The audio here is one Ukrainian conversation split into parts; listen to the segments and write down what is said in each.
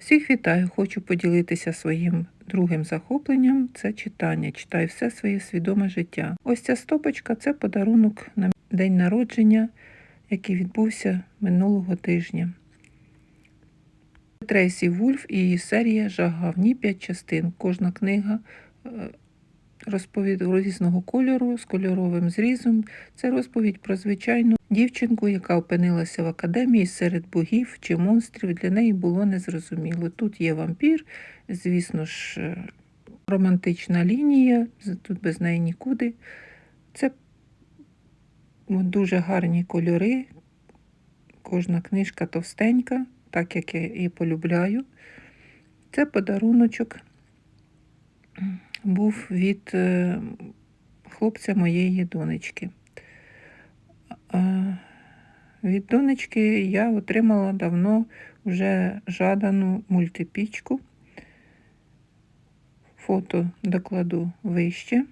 Всіх вітаю, хочу поділитися своїм другим захопленням це читання. Читаю все своє свідоме життя. Ось ця стопочка це подарунок на день народження, який відбувся минулого тижня. Трейсі Вульф і її серія Жага. В ній п'ять частин. Кожна книга е, розповідь різного кольору з кольоровим зрізом. Це розповідь про звичайну дівчинку, яка опинилася в академії серед богів чи монстрів. Для неї було незрозуміло. Тут є вампір, звісно ж, е, романтична лінія, тут без неї нікуди. Це дуже гарні кольори. Кожна книжка товстенька, так як я і полюбляю. Це подаруночок був від е, хлопця моєї донечки. А Від донечки я отримала давно вже жадану мультипічку. Фото докладу вище.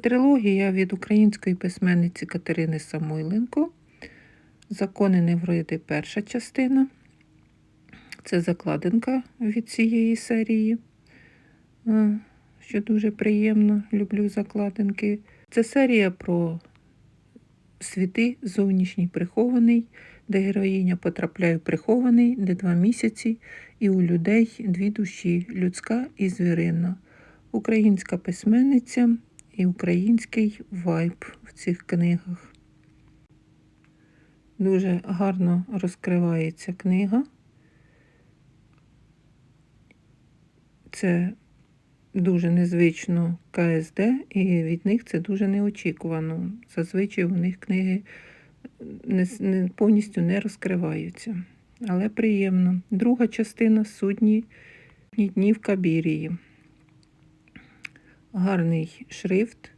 Трилогія від української письменниці Катерини Самойленко. Закони невроди перша частина. Це закладинка від цієї серії, е, що дуже приємно. Люблю закладинки. Це серія про світи, зовнішній прихований, де героїня потрапляє прихований, де два місяці, і у людей дві душі людська і звіринна. Українська письменниця і український вайб в цих книгах. Дуже гарно розкривається книга. Це дуже незвично КСД, і від них це дуже неочікувано. Зазвичай у них книги не, не, повністю не розкриваються. Але приємно. Друга частина судні дні в Кабірії. Гарний шрифт,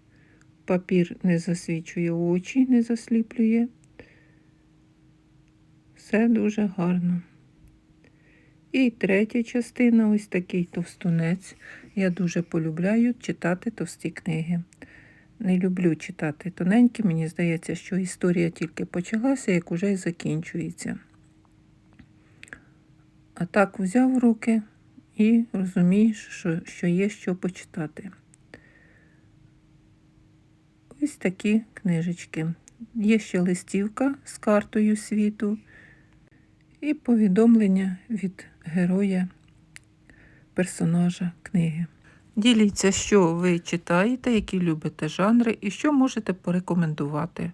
папір не засвічує очі, не засліплює. Все дуже гарно. І третя частина, ось такий товстунець. Я дуже полюбляю читати товсті книги. Не люблю читати тоненькі, мені здається, що історія тільки почалася, як уже й закінчується. А так взяв руки і розумієш, що, що є що почитати. Ось такі книжечки. Є ще листівка з картою світу і повідомлення від героя персонажа книги. Діліться, що ви читаєте, які любите жанри і що можете порекомендувати.